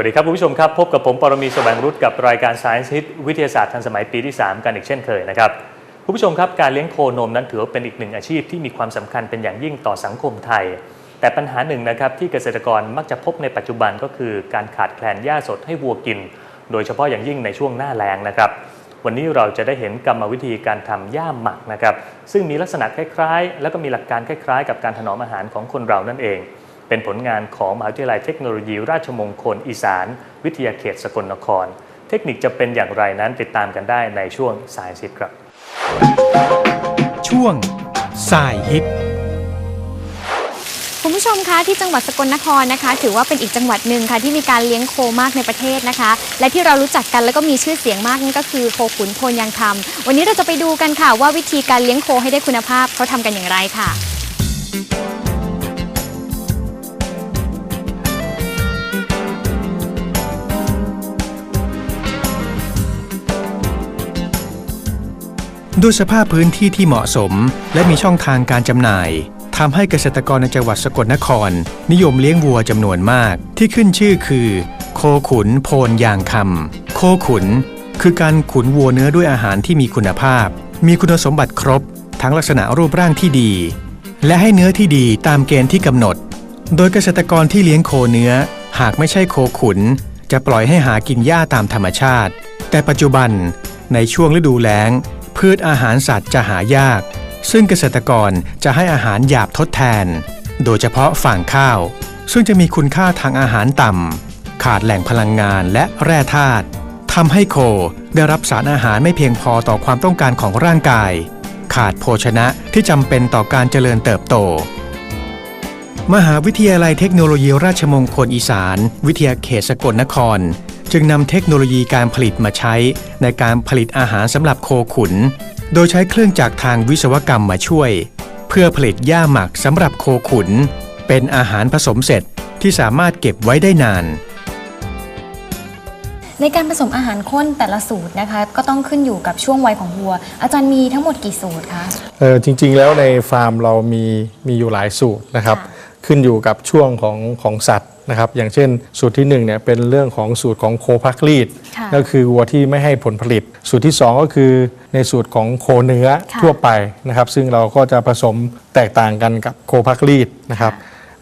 วัสดีครับคุณผู้ชมครับ พบกับผมปรมีแสวงรุตกับรายการ Science Hit วิทยาศาสตร์ทันสมัยปีที่ 3 กันอีกเช่นเคยนะครับคุณผู้ชมครับการเลี้ยงโคนมนั้นถือว่าเป็นอีกหนึ่งอาชีพที่มีความสำคัญเป็นอย่างยิ่งต่อสังคมไทย แต่ปัญหาหนึ่งนะครับที่เกษตรกรมักจะพบในปัจจุบันก็คือ การขาดแคลนหญ้าสดให้วัวกิน โดยเฉพาะอย่างยิ่งในช่วงหน้าแล้งนะครับวันนี้เราจะได้เห็นกรรมวิธีการทำหญ้าหมักนะครับซึ่งมีลักษณะคล้ายๆ แล้วก็มีหลักการคล้ายๆ กับการถนอมอาหารของคนเรานั่นเอง เป็นผลงานของมหาวิทยาลัยเทคโนโลยี ราชมงคล อีสาน วิทยาเขตสกลนคร เทคนิคจะเป็นอย่างไรนั้นติดตามกันได้ในช่วงสายสิทธิ์ครับ ช่วงสายฮิตคุณผู้ชมคะที่จังหวัดสกลนครนะคะ ถือว่าเป็นอีกจังหวัดหนึ่งค่ะที่มีการเลี้ยงโคมากในประเทศนะคะ และที่เรารู้จักกันแล้วก็มีชื่อเสียงมากนั่นก็คือโคขุนโพนยางคำวันนี้เราจะไปดูกันค่ะว่าวิธีการเลี้ยงโคให้ได้คุณภาพเขาทำกันอย่างไรค่ะ ด้วยสภาพพื้นที่ที่เหมาะสม และมีช่องทางการจำหน่ายทำให้เกษตรกรในจังหวัดสกลนคร นิยมเลี้ยงวัวจำนวนมาก ที่ขึ้นชื่อคือ โคขุนโพนยางคำโคขุน คือการขุนวัวเนื้อด้วยอาหารที่มีคุณภาพ มีคุณสมบัติครบ ทั้งลักษณะรูปร่างที่ดี และให้เนื้อที่ดีตามเกณฑ์ที่กำหนด โดยเกษตรกรที่เลี้ยงโคเนื้อ หากไม่ใช่โคขุน จะปล่อยให้หากินหญ้าตามธรรมชาติ แต่ปัจจุบันในช่วงฤดูแล้ง พืชอาหารสัตว์จะหายาก ซึ่งเกษตรกรจะให้อาหารหยาบทดแทน โดยเฉพาะฝั่งข้าว ซึ่งจะมีคุณค่าทางอาหารต่ำ ขาดแหล่งพลังงานและแร่ธาตุทำให้โคได้รับสารอาหารไม่เพียงพอต่อความต้องการของร่างกาย ขาดโภชนะที่จำเป็นต่อการเจริญเติบโต มหาวิทยาลัยเทคโนโลยีราชมงคลอีสาน วิทยาเขตสกลนคร จึงนำเทคโนโลยีการผลิตมาใช้ในการผลิตอาหารสำหรับโคขุน โดยใช้เครื่องจักรทางวิศวกรรมมาช่วย เพื่อผลิตหญ้าหมักสำหรับโคขุน เป็นอาหารผสมเสร็จที่สามารถเก็บไว้ได้นาน ในการผสมอาหารข้นแต่ละสูตรนะคะ ก็ต้องขึ้นอยู่กับช่วงวัยของวัว อาจารย์มีทั้งหมดกี่สูตรคะ เออจริงๆแล้วในฟาร์มเรามีมีอยู่หลายสูตรนะครับ ค่ะ ขึ้นอยู่กับช่วงของของสัตว์นะครับ อย่างเช่น สูตรที่1เนี่ยเป็นเรื่องของสูตรของโคพักรีดค่ะก็คือวัวที่ไม่ให้ผลผลิต สูตรที่ 2 ก็คือในสูตรของโคเนื้อค่ะทั่วไปนะครับ ซึ่งเราก็จะผสมแตกต่างกันกับโคพักรีดนะครับ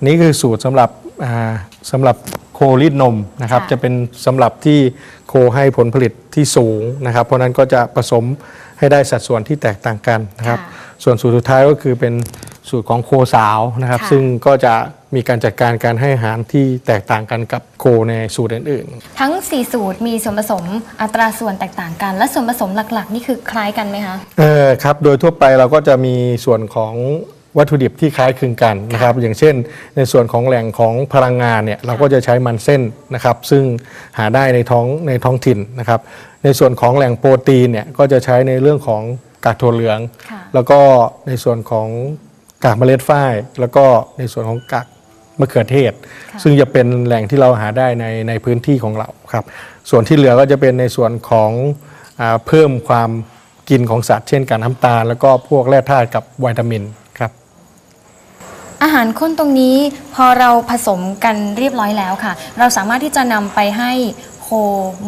นี่คือสูตรสำหรับอ่าสำหรับโครีดนมนะครับค่ะจะเป็นสำหรับที่โคให้ผลผลิตที่สูงนะครับ เพราะฉะนั้นก็จะผสมให้ได้สัดส่วนที่แตกต่างกันนะครับค่ะส่วนสูตรสุดท้ายก็คือเป็น สูตรของโคสาวนะครับค่ะซึ่งก็จะมีการจัดการการให้อาหารที่แตกต่างกันกับโคในสูตรอื่นทั้ง 4 สูตรมีส่วนผสมอัตราส่วนแตกต่างกัน และส่วนผสมหลักๆ นี่คือคล้ายกันไหมคะๆเออครับโดยทั่วไปเราก็จะมีส่วนของวัตถุดิบที่คล้ายคลึงกันนะครับ อย่างเช่น ในส่วนของแหล่งของพลังงานเนี่ยเราก็จะใช้มันเส้นนะครับ ซึ่งหาได้ในท้องในท้องถิ่นนะครับ ในส่วนของแหล่งโปรตีนเนี่ยก็จะใช้ในเรื่องของกากถั่วเหลืองค่ะแล้วก็ในส่วนของ กากเมล็ดฝ้าย แล้วก็ในส่วนของกากมะเขือเทศค่ะซึ่งจะเป็นแหล่งที่เราหาได้ในในพื้นที่ของเราครับ ส่วนที่เหลือก็จะเป็นในส่วนของอาเพิ่มความกินของสัตว์เช่นการน้ำตาล แล้วก็พวกแร่ธาตุกับวิตามินครับ อาหารข้นตรงนี้พอเราผสมกันเรียบร้อยแล้วค่ะ เราสามารถที่จะนำไปให้โค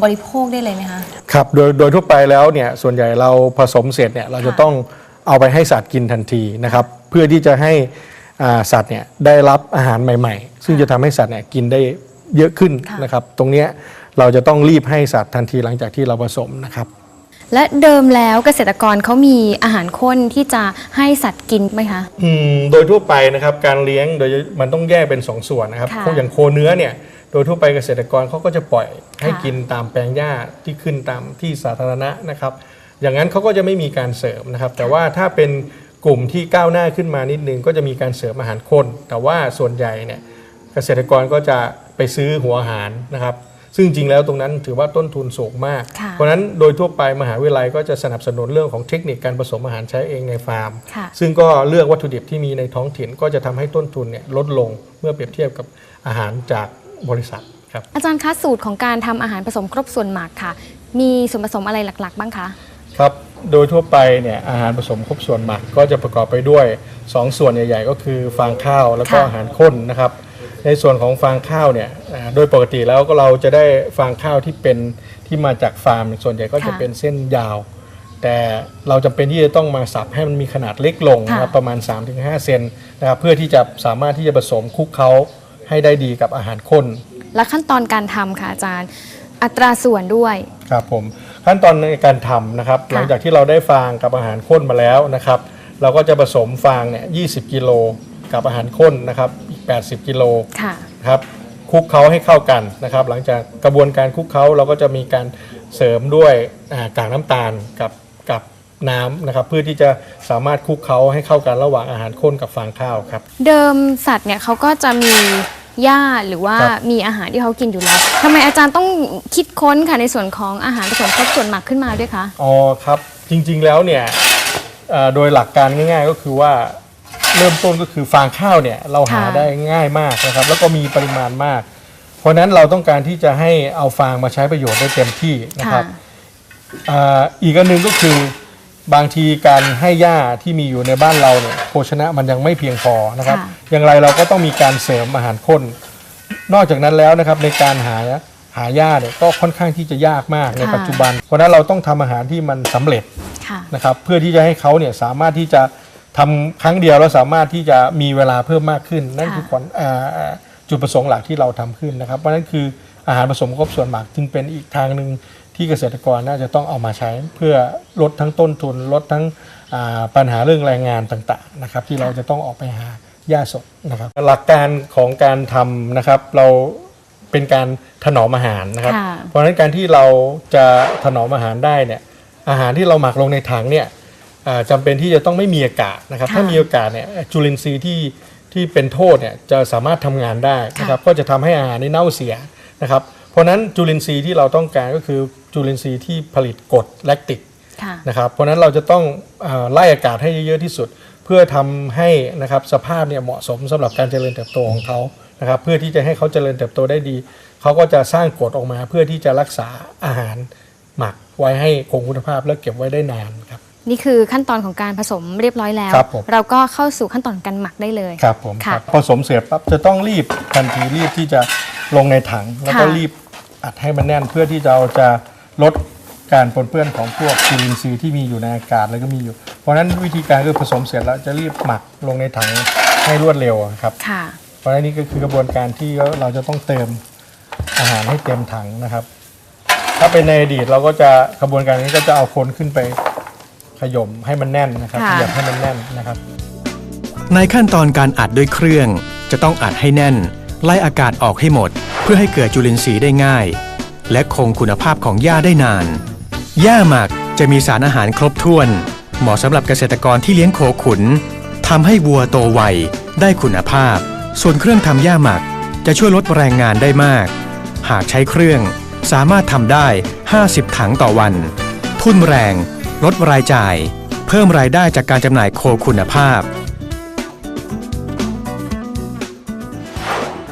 บริโภคได้เลยไหมคะ ครับ โดยโดยทั่วไปแล้วเนี่ยส่วนใหญ่เราผสมเสร็จเนี่ยเราจะค่ะต้อง เอาไปให้สัตว์กินทันทีนะครับ เพื่อที่จะให้อ่าสัตว์เนี่ยได้รับอาหารใหม่ๆ ซึ่งจะทำให้สัตว์เนี่ยกินได้เยอะขึ้นค่ะนะครับ ตรงเนี้ยเราจะต้องรีบให้สัตว์ทันทีหลังจากที่เราผสมนะครับ และเดิมแล้วเกษตรกรเขามีอาหารข้นที่จะให้สัตว์กินไหมคะอืมโดยทั่วไปนะครับการเลี้ยงโดยมันต้องแยกเป็นสองส่วนนะครับค่ะพวกอย่างโคเนื้อเนี่ยโดยทั่วไปเกษตรกรเขาก็จะปล่อยให้ค่ะกินตามแปลงหญ้าที่ขึ้นตามที่สาธารณะนะครับ อย่างนั้นเขาก็จะไม่มีการเสริมนะครับ แต่ว่าถ้าเป็นกลุ่มที่ก้าวหน้าขึ้นมานิดนึง ก็จะมีการเสริมอาหารข้นแต่ว่าส่วนใหญ่เนี่ยเกษตรกรก็จะไปซื้อหัวอาหารนะครับ ซึ่งจริงแล้วตรงนั้นถือว่าต้นทุนสูงมากค่ะเพราะฉะนั้นโดยทั่วไปมหาวิทยาลัยก็จะสนับสนุนเรื่องของเทคนิคการผสมอาหารใช้เองในฟาร์มค่ะซึ่งก็เลือกวัตถุดิบที่มีในท้องถิ่นก็จะทำให้ต้นทุนเนี่ยลดลงเมื่อเปรียบเทียบกับอาหารจากบริษัทครับอาจารย์คะสูตรของการทำอาหารผสมครบส่วนหมักค่ะ มีส่วนผสมอะไรหลัก ๆ บ้างคะ ครับโดยทั่วไปเนี่ยอาหารผสมครบส่วนหมักก็จะประกอบไปด้วย 2 ส่วนใหญ่ๆ ก็คือฟางข้าวแล้วก็ค่ะอาหารข้นนะครับ ในส่วนของฟางข้าวเนี่ยอ่าโดยปกติแล้วก็เราจะได้ฟางข้าวที่เป็นที่มาจากฟาร์ม ส่วนใหญ่ก็จะค่ะเป็นเส้นยาว แต่เราจำเป็นที่จะต้องมาสับให้มันมีขนาดเล็กลงนะครับค่ะ ประมาณ 3-5 เซนนะครับเพื่อที่จะสามารถที่จะผสมคลุกเคล้าให้ได้ดีกับอาหารข้น และขั้นตอนการทำค่ะอาจารย์ อัตราส่วนด้วย ครับผม ขั้นตอนในการทำนะครับค่ะหลังจากที่เราได้ฟางกับอาหารข้นมาแล้วนะครับ เราก็จะผสมฟางเนี่ย20กิโลกับอาหารข้นนะครับอีก80 กิโลค่ะนะครับคลุกเคล้าให้เข้ากันนะครับ หลังจากกระบวนการคลุกเคล้าเราก็จะมีการเสริมด้วยอ่ากากน้ำตาลกับกับน้ำนะครับเพื่อที่จะสามารถคลุกเคล้าให้เข้ากันระหว่างอาหารข้นกับฟางข้าวครับ เดิมสัตว์เนี่ยเขาก็จะมี หญ้าหรือว่าครับ มีอาหารที่เขากินอยู่แล้วทำไมอาจารย์ต้องคิดค้นค่ะในส่วนของอาหารผสมครบส่วนหมักขึ้นมาด้วยคะอ๋อครับจริงๆแล้วเนี่ยเอ่อโดยหลักการง่าย ๆ ก็คือว่าเริ่มต้นก็คือฟางข้าวเนี่ยเราหาค่ะได้ง่ายมากนะครับ แล้วก็มีปริมาณมาก เพราะฉะนั้นเราต้องการที่จะให้เอาฟางมาใช้ประโยชน์ได้เต็มที่นะครับ อ่าอีกอันหนึ่งก็คือ บางทีการให้หญ้าที่มีอยู่ในบ้านเราเนี่ยโภชนะมันยังไม่เพียงพอนะครับ ค่ะ อย่างไรเราก็ต้องมีการเสริมอาหารข้น นอกจากนั้นแล้วนะครับในการหาหาหญ้าเนี่ยก็ค่อนข้างที่จะยากมากในค่ะปัจจุบัน เพราะฉะนั้นเราต้องทำอาหารที่มันสำเร็จ ค่ะ นะครับเพื่อที่จะให้เขาเนี่ยสามารถที่จะทำครั้งเดียวแล้วสามารถที่จะมีเวลาเพิ่มมากขึ้น นั่นค่ะคือความอ่าอ่าจุดประสงค์หลักที่เราทำขึ้นนะครับ เพราะฉะนั้นคืออาหารผสมครบส่วนหมักจึงเป็นอีกทางหนึ่ง ที่เกษตรกรน่าจะต้องเอามาใช้เพื่อลดทั้งต้นทุน ลดทั้งอ่าปัญหาเรื่องแรงงานต่างๆนะครับที่เราจะต้องออกไปหาหญ้าสดนะครับหลักการของการทำนะครับเราเป็นการถนอมอาหารนะครับค่ะเพราะฉะนั้นการที่เราจะถนอมอาหารได้เนี่ยอาหารที่เราหมักลงในถังเนี่ยอ่าจำเป็นที่จะต้องไม่มีอากาศนะครับค่ะถ้ามีอากาศเนี่ยจุลินทรีย์ที่ที่เป็นโทษเนี่ยจะสามารถทำงานได้นะครับค่ะก็จะทำให้อาหารนี่เน่าเสียนะครับเพราะฉะนั้นจุลินทรีย์ที่เราต้องการก็คือ จุลินทรีย์ที่ผลิตกรดแลคติกค่ะนะครับเพราะฉะนั้นเราจะต้องอาไล่อากาศให้เยอะๆที่สุด เพื่อทำให้นะครับสภาพเนี่ยเหมาะสมสำหรับการเจริญเติบโตของเขานะครับเพื่อที่จะให้เขาเจริญเติบโตได้ดี เขาก็จะสร้างกรดออกมา เพื่อที่จะรักษาอาหารหมักไว้ให้คงคุณภาพและเก็บไว้ได้นานครับนี่คือขั้นตอนของการผสมเรียบร้อยแล้วครับผมเราก็เข้าสู่ขั้นตอนการหมักได้เลยครับผมค่ะครับผสมเสร็จปั๊บจะต้องรีบทันทีรีบที่จะลงในถัง แล้วก็ค่ะรีบอัดให้มันแน่นเพื่อที่เราจะ ลดการปนเปื้อนของพวกจุลินทรีย์ที่มีอยู่ในอากาศแล้วก็มีอยู่ เพราะฉะนั้นวิธีการคือผสมเสร็จแล้วจะรีบหมักลงในถังให้รวดเร็วอะครับ ค่ะ เพราะฉะนั้นนี่ก็คือกระบวนการที่เราจะต้องเติมอาหารให้เต็มถังนะครับ ถ้าเป็นในอดีตเราก็จะกระบวนการนี้ก็จะเอาคนขึ้นไปขย่มให้มันแน่นนะครับค่ะขยับให้มันแน่นนะครับ ในขั้นตอนการอัดด้วยเครื่อง จะต้องอัดให้แน่น ไล่อากาศออกให้หมด เพื่อให้เกิดจุลินทรีย์ได้ง่าย และคงคุณภาพของหญ้าได้นาน หญ้าหมักจะมีสารอาหารครบถ้วน เหมาะสำหรับเกษตรกรที่เลี้ยงโคขุนทำให้วัวโตไวได้คุณภาพ ส่วนเครื่องทำหญ้าหมักจะช่วยลดแรงงานได้มาก หากใช้เครื่องสามารถทำได้ 50 ถังต่อวัน ทุนแรง ลดรายจ่าย เพิ่มรายได้จากการจำหน่ายโคคุณภาพ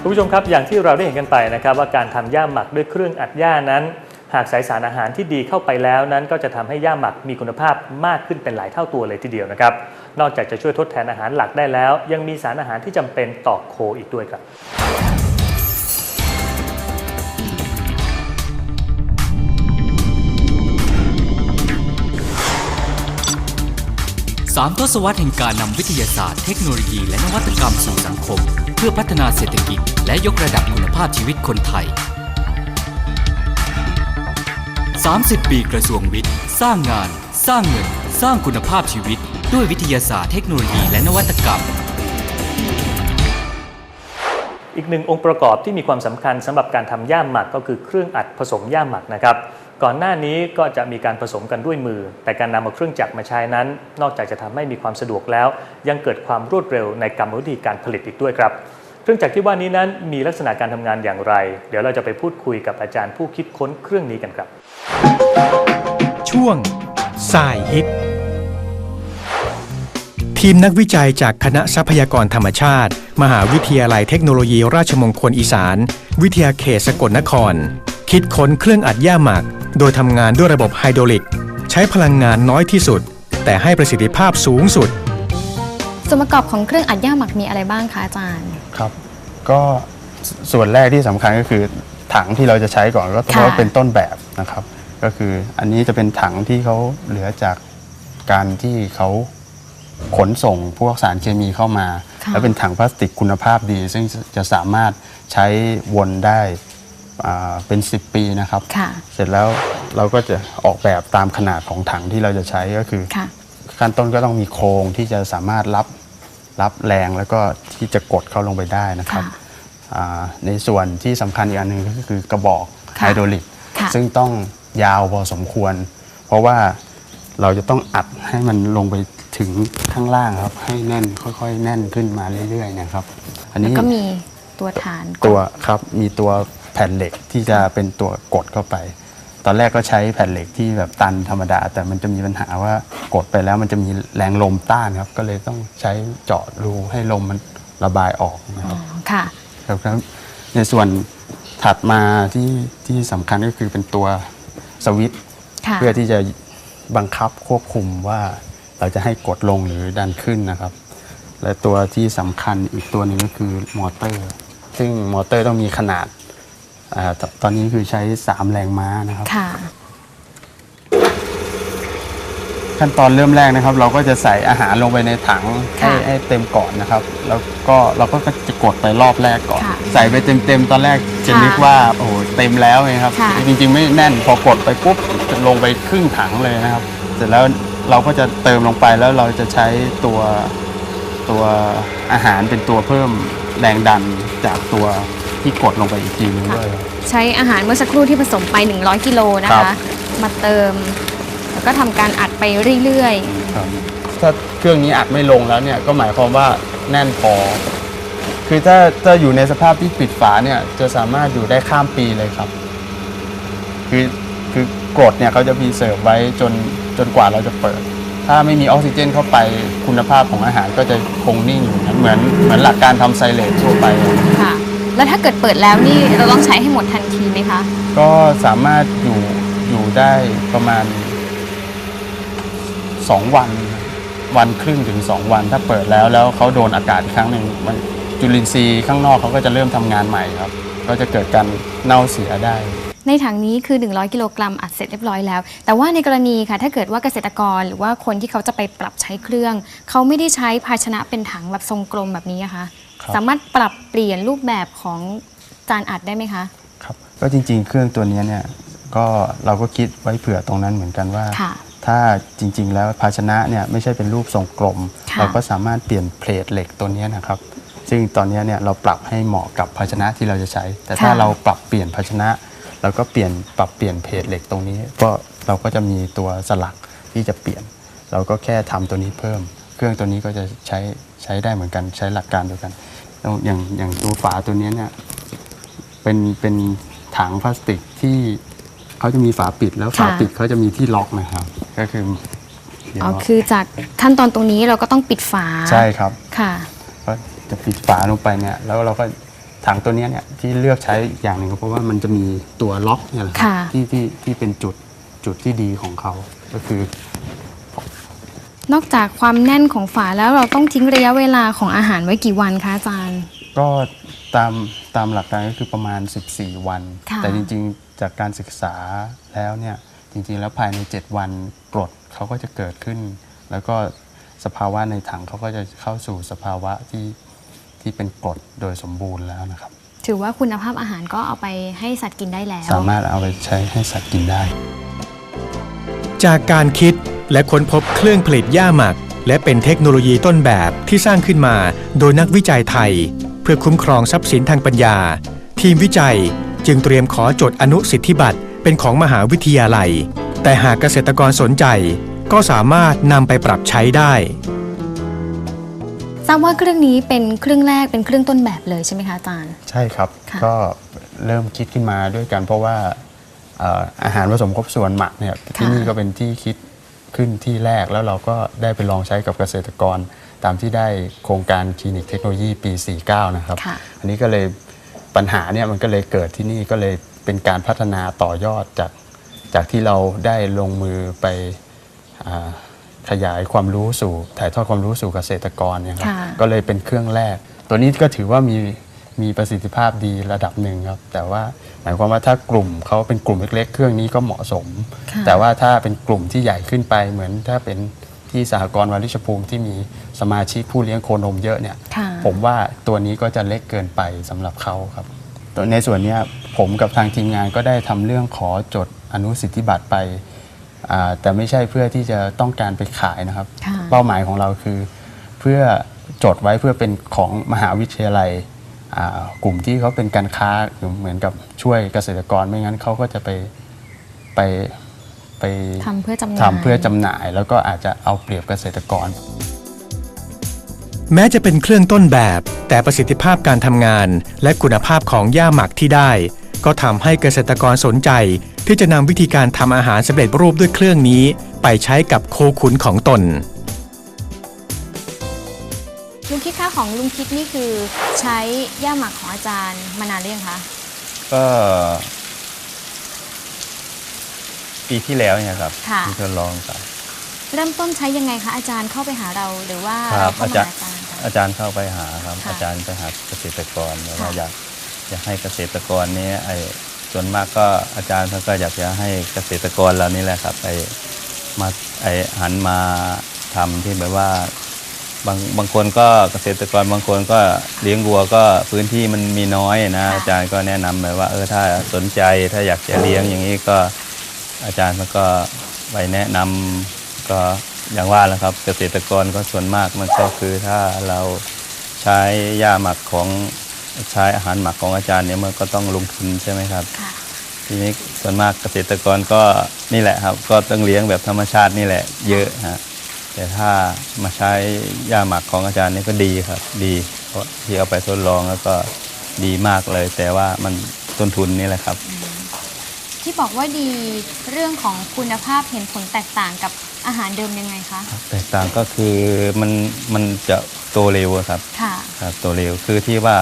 คุณผู้ชมครับอย่างที่เราได้เห็นกันไปนะครับว่าการทำหญ้าหมักด้วยเครื่องอัดย่านั้น หากใส่สารอาหารที่ดีเข้าไปแล้วนั้น ก็จะทำให้ย่าหมักมีคุณภาพมากขึ้นเป็นหลายเท่าตัวเลยทีเดียวนะครับ นอกจากจะช่วยทดแทนอาหารหลักได้แล้ว ยังมีสารอาหารที่จำเป็นต่อโคอีกด้วยครับ สามทศวรรษแห่งการนำวิทยาศาสตร์เทคโนโลยีและนวัตกรรมสู่สังคม เพื่อพัฒนาเศรษฐกิจ และยกระดับคุณภาพชีวิตคนไทย 30 ปีกระทรวงวิทย์ สร้างงาน สร้างเงิน สร้างคุณภาพชีวิต ด้วยวิทยาศาสตร์เทคโนโลยีและนวัตกรรม อีกหนึ่งองค์ประกอบที่มีความสำคัญสำหรับการทำย่ามหมักก็คือเครื่องอัดผสมย่ามหมักนะครับ ก่อนหน้านี้ก็จะมีการผสมกันด้วยมือ แต่การนำเอาเครื่องจักรมาใช้นั้น นอกจากจะทำให้มีความสะดวกแล้ว ยังเกิดความรวดเร็วในกรรมวิธีการผลิตอีกด้วยครับ เครื่องจักรที่ว่านี้นั้นมีลักษณะการทำงานอย่างไร เดี๋ยวเราจะไปพูดคุยกับอาจารย์ผู้คิดค้นเครื่องนี้กันครับ ช่วงสายฮิต ทีมนักวิจัยจากคณะทรัพยากรธรรมชาติ มหาวิทยาลัยเทคโนโลยีราชมงคลอีสาน วิทยาเขตสกลนคร คิดค้นเครื่องอัดหญ้าหมัก โดยทำงานด้วยระบบไฮดรอลิก ใช้พลังงานน้อยที่สุด แต่ให้ประสิทธิภาพสูงสุด ส่วนประกอบของเครื่องอัดหญ้าหมักมีอะไรบ้างคะอาจารย์ ครับ ก็สส่วนแรกที่สำคัญก็คือถังที่เราจะใช้ก่อนก็ต้องค่ะว่าเป็นต้นแบบนะครับ ก็คืออันนี้จะเป็นถังที่เขาเหลือจากการที่เขาขนส่งพวกสารเคมีเข้ามาค่ะแล้วเป็นถังพลาสติกคุณภาพดี ซึ่งจะสามารถใช้วนได้อ่า เป็น 10 ปีนะครับค่ะเสร็จแล้วเราก็จะออกแบบตามขนาดของถังที่เราจะใช้ก็คือค่ะขั้นต้นก็ต้องมีโครงที่จะสามารถรับรับแรงแล้วก็ที่จะกดเข้าลงไปได้นะครับค่ะอ่าในส่วนที่สำคัญอีกอันหนึ่งก็คือกระบอกค่ะไฮดรอลิกค่ะซึ่งต้องยาวพอสมควร เพราะว่าเราจะต้องอัดให้มันลงไปถึงข้างล่างครับ ให้แน่นค่อยๆ แน่นขึ้นมาเรื่อยๆนะครับ อันแล้วนี้ก็มีตัวฐานกดตัวครับมีตัวแผ่นเหล็กที่จะเป็นตัวกดเข้าไป ตอนแรกก็ใช้แผ่นเหล็กที่แบบตันธรรมดา แต่มันจะมีปัญหาว่ากดไปแล้วมันจะมีแรงลมต้านครับ ก็เลยต้องใช้เจาะรูให้ลมมันระบายออกนะคอ๋รัอบค่ะครับครับในส่วนถัดมาที่ที่สำคัญก็คือเป็นตัวสวิตช์ค่ะเพื่อที่จะบังคับควบคุมว่าเราจะให้กดลงหรือดันขึ้นนะครับ และตัวที่สำคัญอีกตัวหนึ่งก็คือมอเตอร์ ซึ่งมอเตอร์ต้องมีขนาด อาตตอนนี้คือใช้ 3 แรงม้านะครับ ค่ะ ขั้นตอนเริ่มแรกนะครับ เราก็จะใส่อาหารลงไปในถังให้ค่ะให้เต็มก่อนนะครับ แล้วก็เราก็จะกดไปรอบแรกก่อน ค่ะใส่ไปเต็มๆตอนแรกจะค่ะนึกว่าโอ้โหเต็มแล้วไงครับ ค่ะ จริงๆไม่แน่นพอกดไปปุ๊บจะลงไปครึ่งถังเลยนะครับ เสร็จแล้วเราก็จะเติมลงไปแล้วเราจะใช้ตัวตัวอาหารเป็นตัวเพิ่มแรงดันจากตัว ที่กดลงไปอีกทีนึงด้วยครับใช้อาหารเมื่อสักครู่ที่ผสมไป 100 กิโลนะครัคะ บ มาเติม แล้วก็ทำการอัดไปเรื่อยครับถ้าเครื่องนี้อัดไม่ลงแล้วเนี่ยก็หมายความว่าแน่นพอ คือถ้าถ้าอยู่ในสภาพที่ปิดฝาเนี่ยจะสามารถอยู่ได้ข้ามปีเลยครับ คือคือกรดเนี่ยเขาจะมีเสิร์ฟไว้จนจนกว่าเราจะเปิด ถ้าไม่มีออกซิเจนเข้าไปคุณภาพของอาหารก็จะคงนิ่งอยู่นะเหมือนเหมือนหลักการทำไซเลตทั่วไป ๆ ค่ะ แล้วถ้าเกิดเปิดแล้วนี่เราต้องใช้ให้หมดทันทีไหมคะ ก็สามารถอยู่อยู่ได้ประมาณ 2 วันวันครึ่งถึง 2 วัน ถ้าเปิดแล้วแล้วเขาโดนอากาศอีกครั้งหนึ่งมันจุลินทรีย์ข้างนอกเขาก็จะเริ่มทำงานใหม่ครับ ก็จะเกิดการเน่าเสียได้ ในถังนี้คือ 100 กิโลกรัมอัดเสร็จเรียบร้อยแล้ว แต่ว่าในกรณีค่ะ ถ้าเกิดว่าเกษตรกรหรือว่าคนที่เขาจะไปปรับใช้เครื่อง เขาไม่ได้ใช้ภาชนะเป็นถังแบบทรงกลมแบบนี้นะคะครับ สามารถปรับเปลี่ยนรูปแบบของจานอัดได้ไหมคะครับก็จริงๆ เครื่องตัวเนี้ยเนี่ยก็เราก็คิดไว้เผื่อตรงนั้นเหมือนกันว่าค่ะถ้าจริง ๆ แล้วภาชนะเนี่ยไม่ใช่เป็นรูปทรงกลมค่ะเราก็สามารถเปลี่ยนเพลทเหล็กตัวเนี้ยนะครับ ซึ่งตอนเนี้ยเนี่ยเราปรับให้เหมาะกับภาชนะที่เราจะใช้ แต่ถ้าเราปรับเปลี่ยนภาชนะเราก็เปลี่ยนปรับเปลี่ยนเพลทเหล็กตรงนี้ ก็เราก็จะมีตัวสลักที่จะเปลี่ยน เราก็แค่ทำตัวนี้เพิ่ม เครื่องตัวนี้ก็จะใช้ใช้ได้เหมือนกันใช้หลักการเดียวกัน แล้วอย่างอย่างตัวฝาตัวเนี้ยเนี่ยเป็นเป็นถังพลาสติกที่เขาจะมีฝาปิดแล้วฝาค่ะ ปิดเขาจะมีที่ล็อกนะครับ ก็คือเดี๋ยวอ๋อคือจากขั้นตอนตรงนี้เราก็ต้องปิดฝาใช่ครับ ค่ะ ก็จะปิดฝาลงไปเนี่ยแล้วเราก็ถังตัวเนี้ยเนี่ยที่เลือกใช้อย่างหนึ่งก็เพราะว่ามันจะมีตัวล็อกเนี่ยแหละครับค่ะ ที่ที่ที่เป็นจุดจุดที่ดีของเขาก็คือ นอกจากความแน่นของฝาแล้วเราต้องทิ้งระยะเวลาของอาหารไว้กี่วันคะอาจารย์ ก็ตามตามหลักการก็คือประมาณ 14 วัน ค่ะ แต่จริงๆ จากการศึกษาแล้วเนี่ยจริงๆแล้วภายใน 7 วันกรดเขาก็จะเกิดขึ้น แล้วก็สภาวะในถังเขาก็จะเข้าสู่สภาวะที่ที่เป็นกรดโดยสมบูรณ์แล้วนะครับ ถือว่าคุณภาพอาหารก็เอาไปให้สัตว์กินได้แล้ว สามารถเอาไปใช้ให้สัตว์กินได้ จากการคิด และค้นพบเครื่องผลิตหญ้าหมัก และเป็นเทคโนโลยีต้นแบบที่สร้างขึ้นมาโดยนักวิจัยไทย เพื่อคุ้มครองทรัพย์สินทางปัญญา ทีมวิจัยจึงเตรียมขอจดอนุสิทธิบัตรเป็นของมหาวิทยาลัย แต่หากเกษตรกรสนใจ ก็สามารถนำไปปรับใช้ได้ทราบว่าเครื่องนี้เป็นเครื่องแรกเป็นเครื่องต้นแบบเลยใช่ไหมคะอาจารย์ ใช่ครับ ค่ะ ก็เริ่มคิดขึ้นมาด้วยกันเพราะว่าเอ่ออาหารผสมครบส่วนหมักเนี่ยที่นี่ก็เป็นที่คิด ขึ้นที่แรกแล้วเราก็ได้ไปลองใช้กับเกษตรกร ตามที่ได้โครงการคลินิกเทคโนโลยีปี 49 นะครับค่ะอันนี้ก็เลยปัญหาเนี่ยมันก็เลยเกิดที่นี่ก็เลยเป็นการพัฒนาต่อยอดจากจากที่เราได้ลงมือไปอ่าขยายความรู้สู่ถ่ายทอดความรู้สู่เกษตรกรเนี่ยครับค่ะก็เลยเป็นเครื่องแรก ตัวนี้ก็ถือว่ามี มีประสิทธิภาพดีระดับหนึ่งครับ แต่ว่าหมายความว่าถ้ากลุ่มเขาเป็นกลุ่มเล็กๆ เครื่องนี้ก็เหมาะสมค่ะแต่ว่าถ้าเป็นกลุ่มที่ใหญ่ขึ้นไปเหมือนถ้าเป็นที่สหกรณ์วาริชภูมิที่มีสมาชิกผู้เลี้ยงโคนมเยอะเนี่ยค่ะผมว่าตัวนี้ก็จะเล็กเกินไปสำหรับเขาครับตัวในส่วนเนี้ยผมกับทางทีมงานก็ได้ทำเรื่องขอจดอนุสิทธิบัตรไปอ่าแต่ไม่ใช่เพื่อที่จะต้องการไปขายนะครับค่ะเป้าหมายของเราคือเพื่อจดไว้เพื่อเป็นของมหาวิทยาลัยอ่า กลุ่มที่เขาเป็นการค้าหรือเหมือนกับช่วยเกษตรกรไม่งั้นเขาก็จะไปไปไปทำเพื่อจำหน่ายทำเพื่อจำหน่าย แล้วก็อาจจะเอาเปรียบเกษตรกร แม้จะเป็นเครื่องต้นแบบ แต่ประสิทธิภาพการทำงาน และคุณภาพของหญ้าหมักที่ได้ ก็ทำให้เกษตรกรสนใจ ที่จะนำวิธีการทำอาหารสำเร็จรูปด้วยเครื่องนี้ ไปใช้กับโคขุนของตน ลุงคิดค่าของลุงคิดนี่คือใช้ย่าหมักของอาจารย์มานานหรือยังคะก็ปีที่แล้วเนี่ยครับค่ะ ที่ทดลองกันเริ่มต้นใช้ยังไงคะอาจารย์เข้าไปหาเราหรือว่าคเรารับเข้าอามาจารหาย์ อาจารย์คะ อาจารย์เข้าไปหาครับ ค่ะอาจารย์ไปหาเกษตรกรแล้วค่ะว่าอยากอยากให้เกษตรกรนี้ไอ้ส่วนมากก็อาจารย์เขาก็อยากจะให้เกษตรกรเรานี่แหละครับไอ้มาไอ้หันมาทำที่แบบว่า บางบางคนก็เกษตรกรบางคนก็เลี้ยงวัวก็พื้นที่มันมีน้อยนะค่ะอาจารย์ก็แนะนำแบบว่าเออถ้าสนใจถ้าอยากจะเลี้ยงอย่างนี้ก็อาจารย์มันก็ไปแนะนำก็อย่างว่าแหล้วครับ เกษตรกรก็ส่วนมากมันก็คือถ้าเราใช้หญ้าหมักของใช้อาหารหมักของอาจารย์เนี่ยมันก็ต้องลงทุนใช่ไหมครับ ค่ะ ทีนี้ส่วนมากเกษตรกรก็นี่แหละครับ ก็ต้องเลี้ยงแบบธรรมชาตินี่แหละ เยอะฮะ แต่ถ้ามาใช้หญ้าหมักของอาจารย์นี่ก็ดีครับ ดีเพราะที่เอาไปทดลองแล้วก็ดีมากเลย แต่ว่ามันต้นทุนนี่แหละครับ ที่บอกว่าดีเรื่องของคุณภาพเห็นผลแตกต่างกับอาหารเดิมยังไงคะแตกต่างก็คือมันมันจะโตเร็วอะครับค่ะครับโตเร็วคือที่ว่า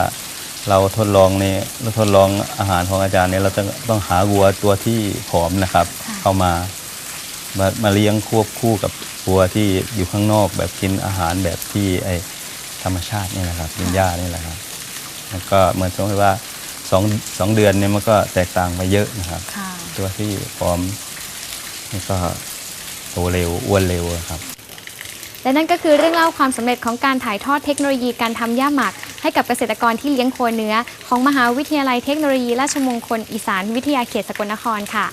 เราทดลองนี่เราทดลองอาหารของอาจารย์เนี่ยเราต้องต้องหาวัวตัวที่ผอมนะครับค่ะเข้ามามามาเลี้ยงควบคู่กับ วัวที่อยู่ข้างนอกแบบกินอาหารแบบที่ไอธรรมชาตินี่แหละครับกินหญ้านี่แหละครับแล้วก็เหมือนสมมติว่าสองสองเดือนเนี่ยมันก็แตกต่างไปเยอะนะครับค่ะตัวที่ผอมนี่ก็โตเร็วอ้วนเร็วอะครับ และนั่นก็คือเรื่องเล่าความสำเร็จของการถ่ายทอดเทคโนโลยีการทำหญ้าหมัก ให้กับเกษตรกรที่เลี้ยงโคเนื้อ ของมหาวิทยาลัยเทคโนโลยีราชมงคลอีสานวิทยาเขตสกลนครค่ะ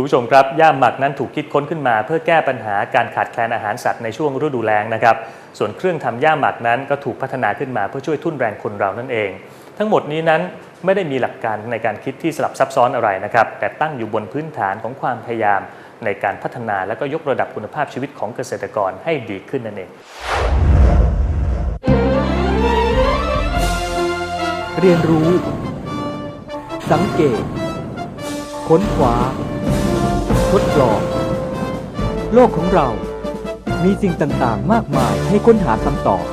คุณผู้ชมครับย่าหมักนั้นถูกคิดค้นขึ้นมา เพื่อแก้ปัญหาการขาดแคลนอาหารสัตว์ในช่วงฤดูแล้งนะครับ ส่วนเครื่องทำย่าหมักนั้นก็ถูกพัฒนาขึ้นมาเพื่อช่วยทุ่นแรงคนเรานั่นเอง ทั้งหมดนี้นั้นไม่ได้มีหลักการในการคิดที่สลับซับซ้อนอะไรนะครับ แต่ตั้งอยู่บนพื้นฐานของความพยายาม ในการพัฒนาและก็ยกระดับคุณภาพชีวิตของเกษตรกรให้ดีขึ้นนั่นเอง เรียนรู้ สังเกต ค้นคว้า ทดลอง โลกของเรา มีสิ่งต่างๆ มากมายให้ค้นหาคำตอบ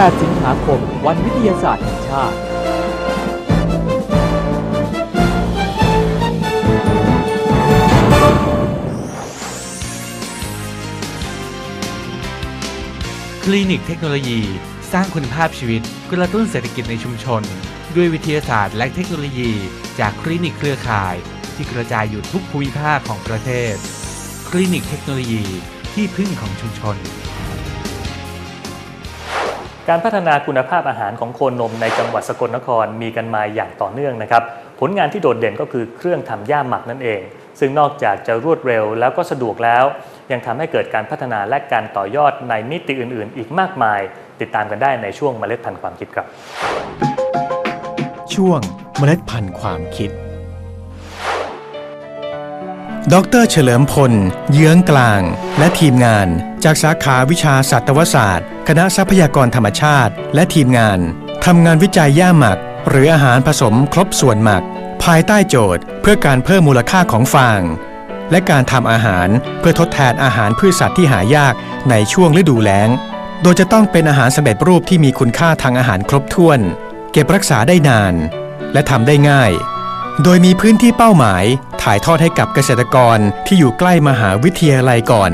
18 สิงหาคม วันวิทยาศาสตร์แห่งชาติคลินิกเทคโนโลยี สร้างคุณภาพชีวิตกระตุ้นเศรษฐกิจในชุมชน ด้วยวิทยาศาสตร์และเทคโนโลยี จากคลินิกเครือข่าย ที่กระจายอยู่ทุกภูมิภาคของประเทศ คลินิกเทคโนโลยีที่พึ่งของชุมชน การพัฒนาคุณภาพอาหารของโคนมในจังหวัดสกลนครมีกันมาอย่างต่อเนื่องนะครับ ผลงานที่โดดเด่นก็คือเครื่องทำหญ้าหมักนั่นเอง ซึ่งนอกจากจะรวดเร็วแล้วก็สะดวกแล้ว ยังทำให้เกิดการพัฒนาและการต่อยอดในมิติอื่น ๆ อีกมากมาย ติดตามกันได้ในช่วงเมล็ดพันธุ์ความคิดครับ ช่วงเมล็ดพันธุ์ความคิด ดรเฉลิมพล เยื้องกลาง และทีมงาน จากสาขาวิชาสัตวศาสตร์ คณะทรัพยากรธรรมชาติ และทีมงานทำงานวิจัยย่าหมัก หรืออาหารผสมครบส่วนหมัก ภายใต้โจทย์ เพื่อการเพิ่มมูลค่าของฟาง และการทำอาหารเพื่อทดแทนอาหารพืชสัตว์ที่หายากในช่วงฤดูแล้ง โดยจะต้องเป็นอาหารสำเร็จรูปที่มีคุณค่าทางอาหารครบถ้วน เก็บรักษาได้นาน และทำได้ง่าย โดยมีพื้นที่เป้าหมายถ่ายทอดให้กับเกษตรกรที่อยู่ใกล้มหาวิทยาลัยก่อน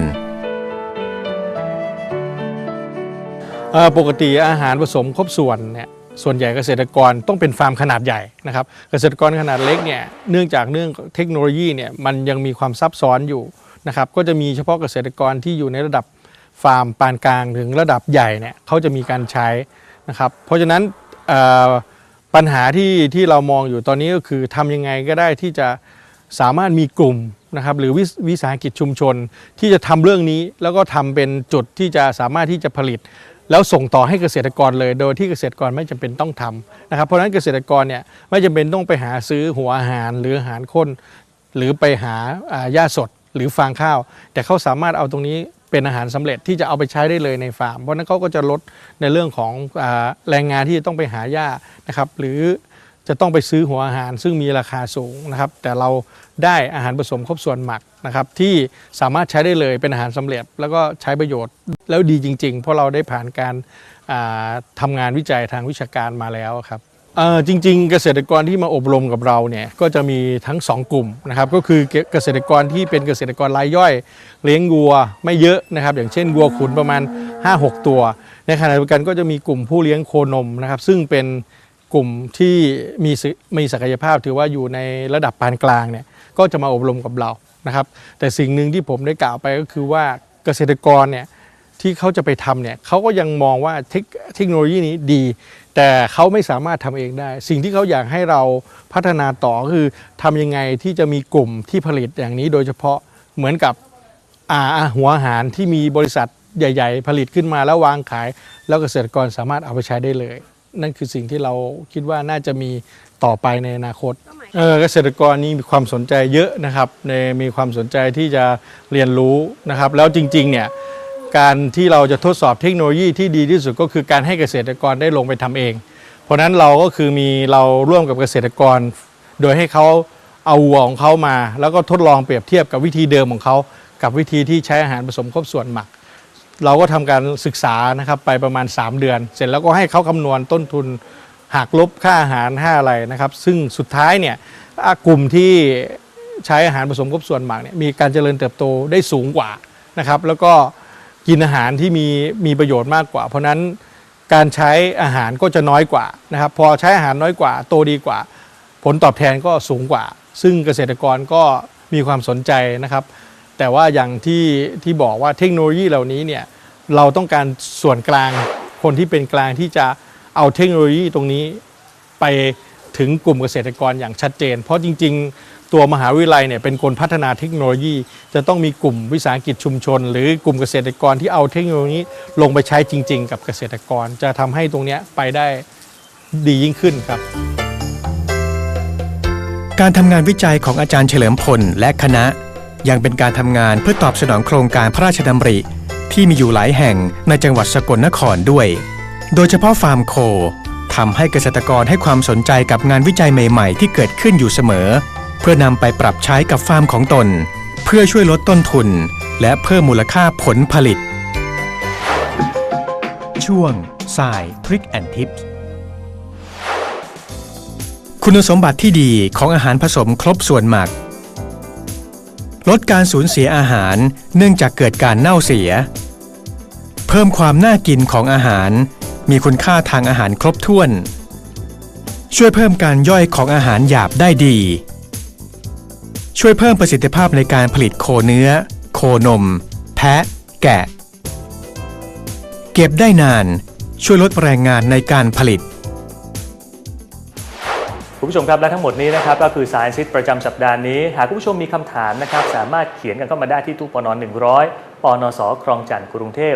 อปกติอาหารผสมครบส่วนเนี่ยส่วนใหญ่เกษตรกรต้องเป็นฟาร์มขนาดใหญ่นะครับเกษตรกรขนาดเล็กเนี่ยเนื่องจากเรื่องเทคโนโลยีเนี่ยมันยังมีความซับซ้อนอยู่นะครับก็จะมีเฉพาะเกษตรกรที่อยู่ในระดับฟาร์มปานกลางถึงระดับใหญ่เนี่ยเขาจะมีการใช้นะครับเพราะฉะนั้น ปัญหาที่ที่เรามองอยู่ตอนนี้ก็คือทำยังไงก็ได้ที่จะสามารถมีกลุ่มนะครับหรือวิสวิสาหกิจชุมชนที่จะทำเรื่องนี้แล้วก็ทำเป็นจุดที่จะสามารถที่จะผลิต แล้วส่งต่อให้เกษตรกรเลย โดยที่เกษตรกรไม่จำเป็นต้องทำนะครับเพราะฉะนั้นเกษตรกรเนี่ยไม่จำเป็นต้องไปหาซื้อหัวอาหารหรืออาหารข้น หรือไปหาอ่าหญ้าสดหรือฟางข้าว แต่เขาสามารถเอาตรงนี้ เป็นอาหารสำเร็จที่จะเอาไปใช้ได้เลยในฟาร์ม เพราะนั้นเขาก็จะลดในเรื่องของอแรงงานที่จะต้องไปหาหญ้านะครับหรือจะต้องไปซื้อหัวอาหารซึ่งมีราคาสูงนะครับ แต่เราได้อาหารผสมครบส่วนหมักนะครับที่สามารถใช้ได้เลยเป็นอาหารสำเร็จ แล้วก็ใช้ประโยชน์แล้วดีจริง ๆ เพราะเราได้ผ่านการอ่าทำงานวิจัยทางวิชาการมาแล้วครับ จริง ๆ เกษตรกรที่มาอบรมกับเราเนี่ยก็จะมีทั้ง 2 กลุ่มนะครับก็คือเกษตรกรที่เป็นเกษตรกรรายย่อย เลี้ยงวัวไม่เยอะนะครับ อย่างเช่นวัวขุนประมาณ 5-6 ตัว ในขณะเดียวกันก็จะมีกลุ่มผู้เลี้ยงโคนมนะครับ ซึ่งเป็นกลุ่มที่มีมีศักยภาพถือว่าอยู่ในระดับปานกลางเนี่ยก็จะมาอบรมกับเรานะครับ แต่สิ่งหนึ่งที่ผมได้กล่าวไปก็คือว่าเกษตรกรเนี่ยที่เขาจะไปทำเนี่ยเขาก็ยังมองว่าเทคโนโลยีนี้ดี แต่เขาไม่สามารถทำเองได้ สิ่งที่เขาอยากให้เราพัฒนาต่อก็คือทำยังไงที่จะมีกลุ่มที่ผลิตอย่างนี้โดยเฉพาะเหมือนกับอาหัวอาหารที่มีบริษัทใหญ่ ๆ ผลิตขึ้นมาแล้ววางขาย แล้วเกษตรกรสามารถเอาไปใช้ได้เลย นั่นคือสิ่งที่เราคิดว่าน่าจะมีต่อไปในอนาคตเออเกษตรกรนี่มีความสนใจเยอะนะครับในมีความสนใจที่จะเรียนรู้นะครับ แล้วจริงๆเนี่ย การที่เราจะทดสอบเทคโนโลยีที่ดีที่สุดก็คือการให้เกษตรกรได้ลงไปทำเอง เพราะฉะนั้นเราก็คือมีเราร่วมกับเกษตรกร โดยให้เขาเอาวัวของเขามา แล้วก็ทดลองเปรียบเทียบกับวิธีเดิมของเขากับวิธีที่ใช้อาหารผสมครบส่วนหมัก เราก็ทำการศึกษานะครับไปประมาณ 3 เดือน เสร็จแล้วก็ให้เขาคำนวณต้นทุนหักลบค่าอาหารค่าอะไรนะครับ ซึ่งสุดท้ายเนี่ยกลุ่มที่ใช้อาหารผสมครบส่วนหมักเนี่ยมีการเจริญเติบโตได้สูงกว่านะครับ แล้วก็ กินอาหารที่มีมีประโยชน์มากกว่า เพราะนั้นการใช้อาหารก็จะน้อยกว่านะครับ พอใช้อาหารน้อยกว่า โตดีกว่า ผลตอบแทนก็สูงกว่า ซึ่งเกษตรกรก็มีความสนใจนะครับ แต่ว่าอย่างที่ที่บอกว่าเทคโนโลยีเหล่านี้เนี่ยเราต้องการส่วนกลางคนที่เป็นกลางที่จะเอาเทคโนโลยีตรงนี้ไปถึงกลุ่มเกษตรกรอย่างชัดเจน เพราะจริง ๆ ตัวมหาวิทยาลัยเนี่ยเป็นคนพัฒนาเทคโนโลยี จะต้องมีกลุ่มวิสาหกิจชุมชน หรือกลุ่มเกษตรกรที่เอาเทคโนโลยีลงไปใช้จริง ๆ กับเกษตรกร จะทำให้ตรงนี้ไปได้ดียิ่งขึ้นครับ การทำงานวิจัยของอาจารย์เฉลิมพลและคณะ ยังเป็นการทำงานเพื่อตอบสนองโครงการพระราชดำริ ที่มีอยู่หลายแห่งในจังหวัดสกลนครด้วย โดยเฉพาะฟาร์มโคทำให้เกษตรกรให้ความสนใจกับงานวิจัยใหม่ ๆ ที่เกิดขึ้นอยู่เสมอ เพื่อนำไปปรับใช้กับฟาร์มของตน เพื่อช่วยลดต้นทุน และเพิ่มมูลค่าผลผลิต ช่วงสายทริคแอนทิปคุณสมบัติที่ดีของอาหารผสมครบส่วนหมัก ลดการสูญเสียอาหารเนื่องจากเกิดการเน่าเสีย เพิ่มความน่ากินของอาหาร มีคุณค่าทางอาหารครบถ้วน ช่วยเพิ่มการย่อยของอาหารหยาบได้ดี ช่วยเพิ่มประสิทธิภาพในการผลิตโคเนื้อ โคนม แพะ แกะ เก็บได้นาน ช่วยลดแรงงานในการผลิตคุณผู้ชมครับและทั้งหมดนี้นะครับก็คือ Science Hit ประจำสัปดาห์นี้ หากคุณผู้ชมมีคำถามนะครับสามารถเขียนกันเข้ามาได้ที่ตู้ปนอ100 ปนสคลองจันทร์กรุงเทพ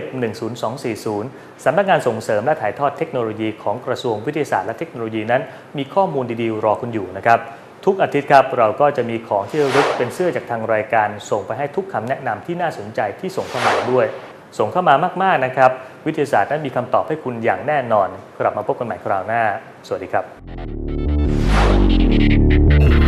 10240สำนักงานส่งเสริมและถ่ายทอดเทคโนโลยีของกระทรวงวิทยาศาสตร์และเทคโนโลยีนั้น มีข้อมูลดีๆ รอคุณอยู่นะครับ ทุกอาทิตย์ครับเราก็จะมีของที่ระลึกเป็นเสื้อจากทางรายการ ส่งไปให้ทุกคำแนะนำที่น่าสนใจที่ส่งเข้ามาด้วย ส่งเข้ามามากๆนะครับ วิทยาศาสตร์นั้นมีคำตอบให้คุณอย่างแน่นอน กลับมาพบกันใหม่คราวหน้า สวัสดีครับ